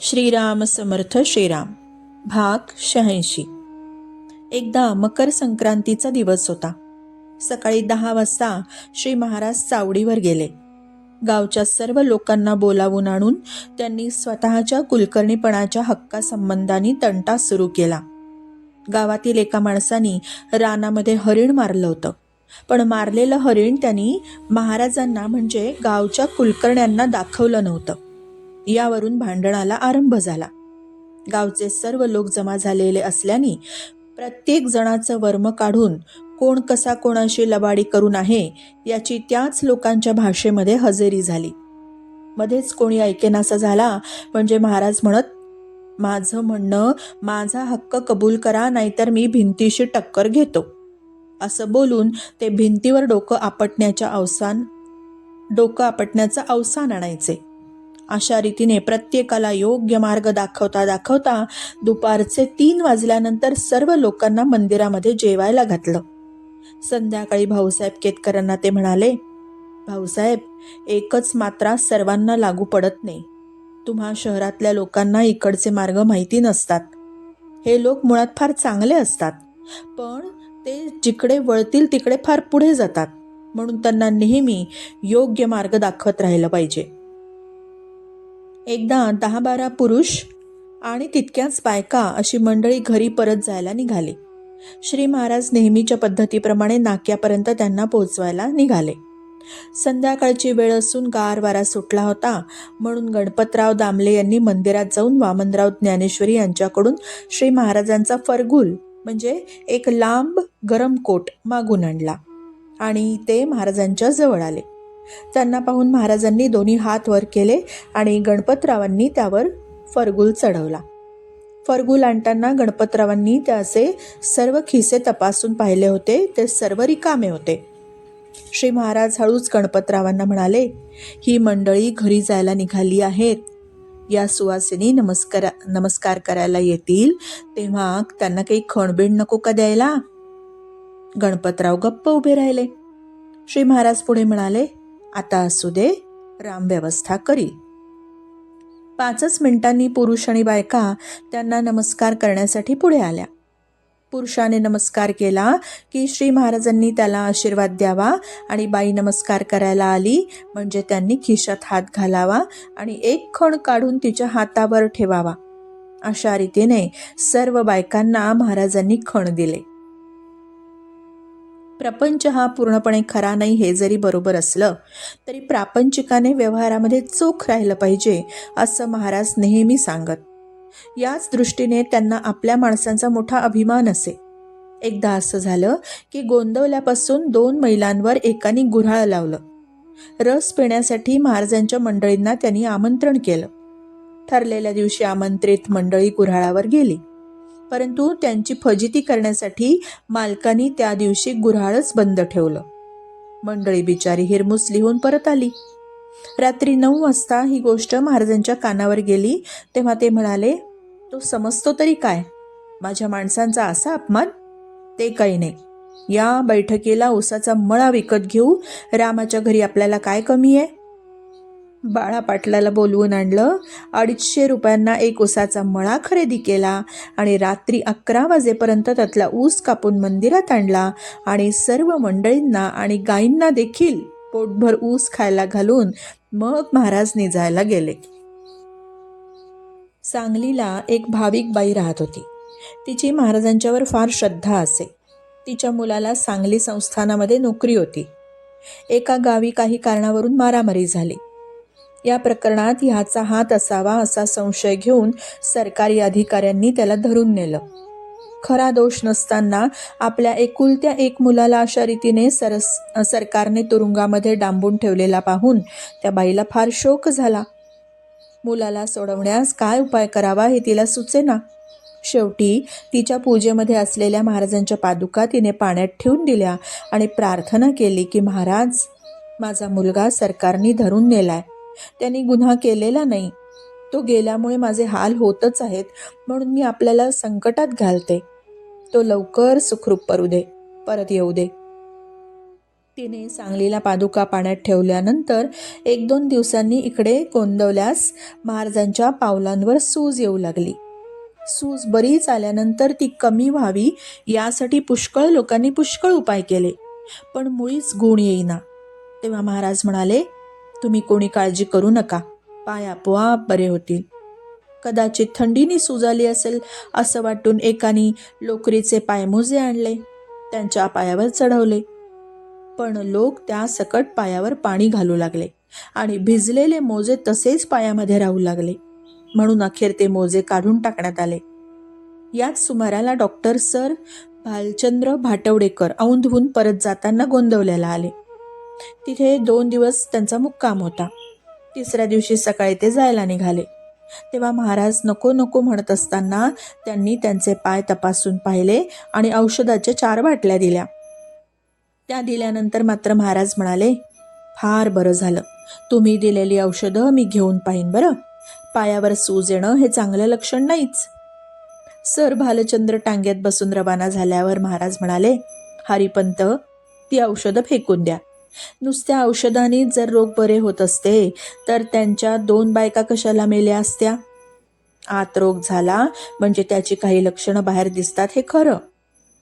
श्रीराम समर्थ श्रीराम. भाग शहाऐंशी. एकदा मकर संक्रांतीचा दिवस होता. सकाळी दहा वाजता श्री महाराज चावडीवर गेले. गावच्या सर्व लोकांना बोलावून आणून त्यांनी स्वतःच्या कुलकर्णीपणाच्या हक्कासंबंधाने तंटा सुरू केला. गावातील एका माणसानी रानामध्ये हरिण मारलं होतं. पण मारलेलं हरिण त्यांनी महाराजांना म्हणजे गावच्या कुलकर्ण्यांना दाखवलं नव्हतं. यावरून भांडणाला आरंभ झाला. गावचे सर्व लोक जमा झालेले असल्याने प्रत्येक जणाचं वर्म काढून कोण कसा कोणाशी लबाडी करून आहे याची त्याच लोकांच्या भाषेमध्ये हजेरी झाली. मध्येच कोणी ऐकेनासा झाला म्हणजे महाराज म्हणत माझं म्हणणं माझा हक्क कबूल करा नाहीतर मी भिंतीशी टक्कर घेतो. असं बोलून ते भिंतीवर डोकं आपटण्याच्या अवसान डोकं आपटण्याचं अवसान आणायचे. अशा रीतीने प्रत्येकाला योग्य मार्ग दाखवता दाखवता दुपारचे तीन वाजल्यानंतर सर्व लोकांना मंदिरामध्ये जेवायला घातलं. संध्याकाळी भाऊसाहेब केतकरांना ते म्हणाले भाऊसाहेब एकच मात्रा सर्वांना लागू पडत नाही. तुम्हा शहरातल्या लोकांना इकडचे मार्ग माहिती नसतात. हे लोक मुळात फार चांगले असतात पण ते जिकडे वळतील तिकडे फार पुढे जातात. म्हणून त्यांना नेहमी योग्य मार्ग दाखवत राहिलं पाहिजे. एकदा दहा बारा पुरुष आणि तितक्याच बायका अशी मंडळी घरी परत जायला निघाली. श्री महाराज नेहमीच्या पद्धतीप्रमाणे नाक्यापर्यंत त्यांना पोहोचवायला निघाले. संध्याकाळची वेळ असून गार वारा सुटला होता म्हणून गणपतराव दामले यांनी मंदिरात जाऊन वामनराव ज्ञानेश्वरी यांच्याकडून श्री महाराजांचा फरगुल म्हणजे एक लांब गरम कोट मागून आणला आणि ते महाराजांच्या जवळ आले. त्यांना पाहून महाराजांनी दोन्ही हात वर केले आणि गणपतरावांनी त्यावर फरगुल चढवला. फरगुल आणताना गणपतरावांनी त्याचे सर्व खिसे तपासून पाहिले होते ते सर्व रिकामे होते. श्री महाराज हळूच गणपतरावांना म्हणाले ही मंडळी घरी जायला निघाली आहेत. या सुवासिनी नमस्कार नमस्कार करायला येतील तेव्हा त्यांना काही खणबिण नको का द्यायला? गणपतराव गप्प उभे राहिले. श्री महाराज पुढे म्हणाले आता असू दे राम व्यवस्था करी. पाचच मिनिटांनी पुरुष आणि बायका त्यांना नमस्कार करण्यासाठी पुढे आल्या. पुरुषाने नमस्कार केला की श्री महाराजांनी त्याला आशीर्वाद द्यावा आणि बाई नमस्कार करायला आली म्हणजे त्यांनी खिशात हात घालावा आणि एक खण काढून तिच्या हातावर ठेवावा. अशा रीतीने सर्व बायकांना महाराजांनी खण दिले. प्रपंच हा पूर्णपणे खरा नाही हे जरी बरोबर असलं तरी प्रापंचिकाने व्यवहारामध्ये चोख राहिलं पाहिजे असं महाराज नेहमी सांगत. याच दृष्टीने त्यांना आपल्या माणसांचा मोठा अभिमान असे. एकदा असं झालं की गोंदवल्यापासून दोन मैलांवर एकाने गुऱ्हाळ लावलं. रस पिण्यासाठी महाराजांच्या मंडळींना त्यांनी आमंत्रण केलं. ठरलेल्या दिवशी आमंत्रित मंडळी गुऱ्हाळावर गेली. परंतु त्यांची फजिती करण्यासाठी मालकानी त्या दिवशी गुऱ्हाळच बंद ठेवलं. मंडळी बिचारी हिरमुस लिहून परत आली. रात्री नऊ वाजता ही गोष्ट महाराजांच्या कानावर गेली तेव्हा ते म्हणाले तो समजतो तरी काय? माझ्या माणसांचा असा अपमान? ते काही नाही. या बैठकीला उसाचा मळा विकत घेऊ. रामाच्या घरी आपल्याला काय कमी आहे? बाळा पाटलाला बोलवून आणलं. अडीचशे रुपयांना एक ऊसाचा मळा खरेदी केला आणि रात्री अकरा वाजेपर्यंत त्यातला ऊस कापून मंदिरात आणला आणि सर्व मंडळींना आणि गायींना देखील पोटभर ऊस खायला घालून मग महाराज निजायला गेले. सांगलीला एक भाविक बाई राहत होती. तिची महाराजांच्यावर फार श्रद्धा असे. तिच्या मुलाला सांगली संस्थानामध्ये नोकरी होती. एका गावी काही कारणावरून मारामारी झाली. या प्रकरणात ह्याचा हात असावा असा संशय घेऊन सरकारी अधिकाऱ्यांनी त्याला धरून नेलं. खरा दोष नसताना आपल्या एकुलत्या एक मुलाला अशा रीतीने सरस सरकारने तुरुंगामध्ये डांबून ठेवलेला पाहून त्या बाईला फार शोक झाला. मुलाला सोडवण्यास काय उपाय करावा हे तिला सुचेना. शेवटी तिच्या पूजेमध्ये असलेल्या महाराजांच्या पादुका तिने पाण्यात ठेवून दिल्या आणि प्रार्थना केली की महाराज माझा मुलगा सरकारने धरून नेलाय. त्यांनी गुन्हा केलेला नाही. तो गेल्यामुळे माझे हाल होतच आहेत म्हणून मी आपल्याला संकटात घालते. तो लवकर सुखरूप करू दे परत येऊ दे. तिने सांगलीला पादुका पाण्यात ठेवल्यानंतर एक दोन दिवसांनी इकडे कोंदवल्यास महाराजांच्या पावलांवर सूज येऊ लागली. सूज बरीच आल्यानंतर ती कमी व्हावी यासाठी पुष्कळ लोकांनी पुष्कळ उपाय केले पण मुळीच गुण येईना. तेव्हा महाराज म्हणाले तुम्ही कोणी काळजी करू नका. पाय आपोआप बरे होतील. कदाचित थंडीने सुजाली असेल असं वाटून एकाने लोकरीचे पायमोजे आणले. त्यांच्या पायावर चढवले. पण लोक त्या सकट पायावर पाणी घालू लागले आणि भिजलेले मोजे तसेच पायामध्ये राहू लागले. म्हणून अखेर ते मोजे काढून टाकण्यात आले. याच सुमाराला डॉक्टर सर भालचंद्र भाटवडेकर औंधहून परत जाताना गोंदवल्याला आले. तिथे दोन दिवस त्यांचा मुक्काम होता. तिसऱ्या दिवशी सकाळी ते जायला निघाले. तेव्हा महाराज नको नको म्हणत असताना त्यांनी त्यांचे पाय तपासून पाहिले आणि औषधाच्या चार बाटल्या दिल्या. त्या दिल्यानंतर मात्र महाराज म्हणाले फार बरं झालं. तुम्ही दिलेली औषधं मी घेऊन पाहीन बरं. पायावर सूज येणं हे चांगलं लक्षण नाहीच. सर भालचंद्र टांग्यात बसून रवाना झाल्यावर महाराज म्हणाले हरिपंत ती औषधं फेकून द्या. नुसत्या औषधाने जर रोग बरे होत असते तर त्यांच्या दोन बायका कशाला मेल्या असत्या? आत रोग झाला म्हणजे त्याची काही लक्षणं बाहेर दिसतात हे खरं.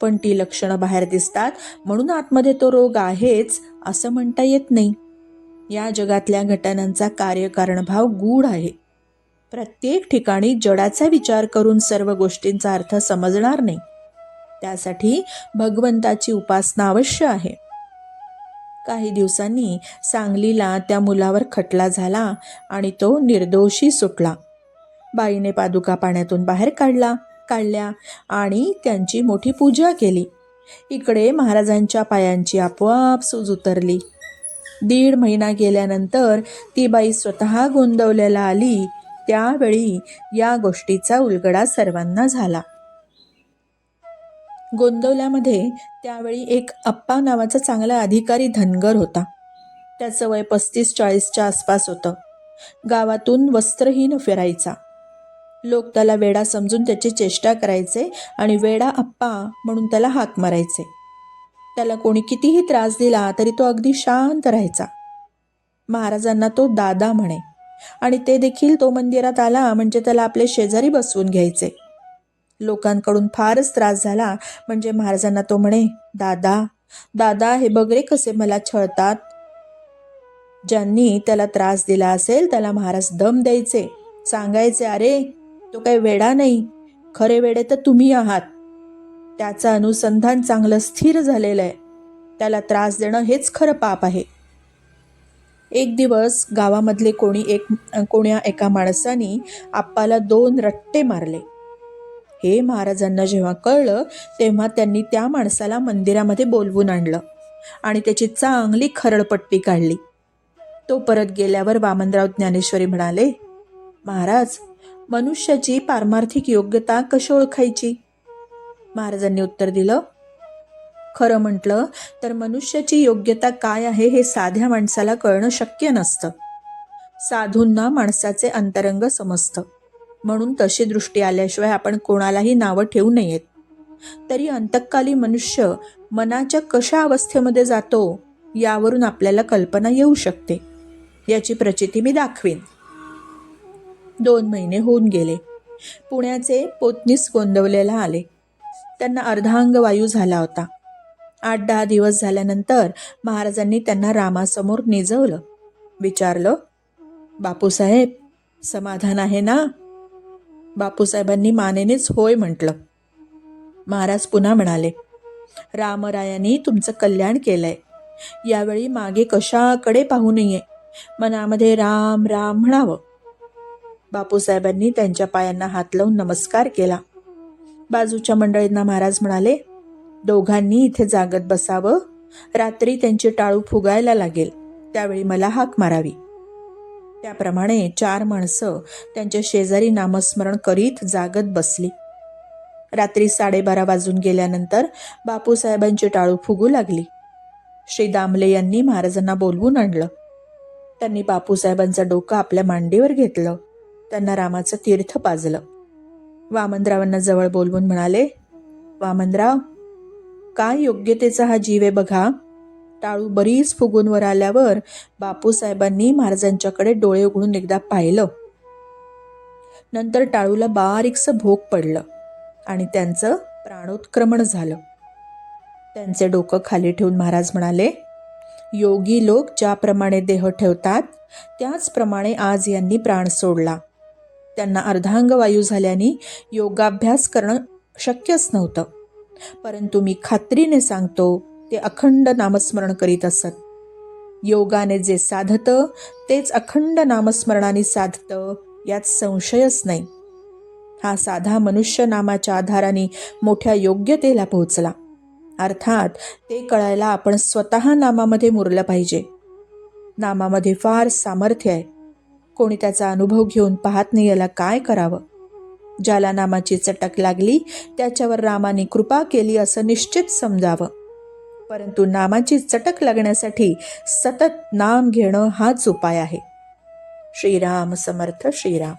पण ती लक्षणं बाहेर दिसतात म्हणून आतमध्ये तो रोग आहेच असं म्हणता येत नाही. या जगातल्या घटनांचा कार्यकारणभाव गूढ आहे. प्रत्येक ठिकाणी जडाचा विचार करून सर्व गोष्टींचा अर्थ समजणार नाही. त्यासाठी भगवंताची उपासना अवश्य आहे. काही दिवसांनी सांगलीला त्या मुलावर खटला झाला आणि तो निर्दोषी सुटला. बाईने पादुका पाण्यातून बाहेर काढला काढल्या आणि त्यांची मोठी पूजा केली. इकडे महाराजांच्या पायांची आपोआप सूज उतरली. दीड महिना गेल्यानंतर ती बाई स्वतः गोंदवल्याला आली. त्यावेळी या गोष्टीचा उलगडा सर्वांना झाला. गोंदवल्यामध्ये त्यावेळी एक अप्पा नावाचा चांगला अधिकारी धनगर होता. त्याचं वय पस्तीस चाळीसच्या आसपास होतं. गावातून वस्त्रहीन फिरायचा. लोक त्याला वेडा समजून त्याची चेष्टा करायचे आणि वेडा अप्पा म्हणून त्याला हाक मारायचे. त्याला कोणी कितीही त्रास दिला तरी तो अगदी शांत राहायचा. महाराजांना तो दादा म्हणे. आणि ते देखील तो मंदिरात आला म्हणजे त्याला आपले शेजारी बसवून घ्यायचे. लोकांकडून फारच त्रास झाला. म्हणजे महाराजांना तो म्हणे दादा दादा हे बगरे कसे मला छळतात? ज्यांनी त्याला त्रास दिला असेल त्याला महाराज दम द्यायचे. सांगायचे अरे तो काही वेडा नाही. खरे वेडे तर तुम्ही आहात. त्याचं अनुसंधान चांगलं स्थिर झालेलं आहे त्याला त्रास देणं हेच खरं पाप आहे. एक दिवस गावामधले कोणी एक कोण्या एका माणसाने आप्पाला दोन रट्टे मारले. हे महाराजांना जेव्हा कळलं तेव्हा त्यांनी त्या माणसाला मंदिरामध्ये बोलवून आणलं आणि त्याची चांगली खरडपट्टी काढली. तो परत गेल्यावर वामनराव ज्ञानेश्वरी म्हणाले महाराज मनुष्याची पारमार्थिक योग्यता कशी ओळखायची? महाराजांनी उत्तर दिलं खरं म्हटलं तर मनुष्याची योग्यता काय आहे हे साध्या माणसाला कळणं शक्य नसतं. साधूंना माणसाचे अंतरंग समजतं. म्हणून तशी दृष्टी आल्याशिवाय आपण कोणालाही नावं ठेवू नयेत. तरी अंतकाली मनुष्य मनाच्या कशा अवस्थेमध्ये जातो यावरून आपल्याला कल्पना येऊ शकते. याची प्रचिती मी दाखवीन. दोन महिने होऊन गेले. पुण्याचे पोतनीस गोंदवलेला आले. त्यांना अर्धांग वायू झाला होता. आठ दहा दिवस झाल्यानंतर महाराजांनी त्यांना रामासमोर निजवलं. विचारलं बापूसाहेब समाधान आहे ना? बापूसाहेबांनी मानेनेच होय म्हटलं. महाराज पुन्हा म्हणाले रामरायांनी तुमचं कल्याण केलंय. यावेळी मागे कशाकडे पाहू नये? मनामध्ये राम राम म्हणावं. बापूसाहेबांनी त्यांच्या पायांना हात लावून नमस्कार केला. बाजूच्या मंडळींना महाराज म्हणाले दोघांनी इथे जागत बसावं. रात्री त्यांची टाळू फुगायला लागेल. त्यावेळी मला हाक मारावी. त्याप्रमाणे चार माणसं त्यांच्या शेजारी नामस्मरण करीत जागत बसली. रात्री साडेबारा वाजून गेल्यानंतर बापूसाहेबांची टाळू फुगू लागली. श्री दामले यांनी महाराजांना बोलवून आणलं. त्यांनी बापूसाहेबांचं डोकं आपल्या मांडीवर घेतलं. त्यांना रामाचं तीर्थ पाजलं. वामनरावांना जवळ बोलवून म्हणाले वामनराव काय योग्यतेचा हा जीव आहे बघा. टाळू बरीच फुगून वर आल्यावर बापूसाहेबांनी महाराजांच्याकडे डोळे उघडून एकदा पाहिलं. नंतर टाळूला बारीकसं भोग पडलं आणि त्यांचं प्राणोत्क्रमण झालं. त्यांचे डोकं खाली ठेवून महाराज म्हणाले योगी लोक ज्याप्रमाणे देह ठेवतात त्याचप्रमाणे आज यांनी प्राण सोडला. त्यांना अर्धांग वायू झाल्याने योगाभ्यास करणं शक्यच नव्हतं. परंतु मी खात्रीने सांगतो ते अखंड नामस्मरण करीत असत. योगाने जे साधतं तेच अखंड नामस्मरणाने साधतं यात संशयच नाही. हा साधा मनुष्य नामाच्या आधाराने मोठ्या योग्यतेला पोहोचला. अर्थात ते कळायला आपण स्वतः नामामध्ये मुरलं पाहिजे. नामामध्ये फार सामर्थ्य आहे. कोणी त्याचा अनुभव घेऊन पाहत नाही याला काय करावं? ज्याला नामाची चटक लागली त्याच्यावर रामाने कृपा केली असं निश्चित समजावं. परंतु नामाची चटक लागण्यासाठी सतत नाम घेणं हाच उपाय आहे. श्रीराम समर्थ श्रीराम.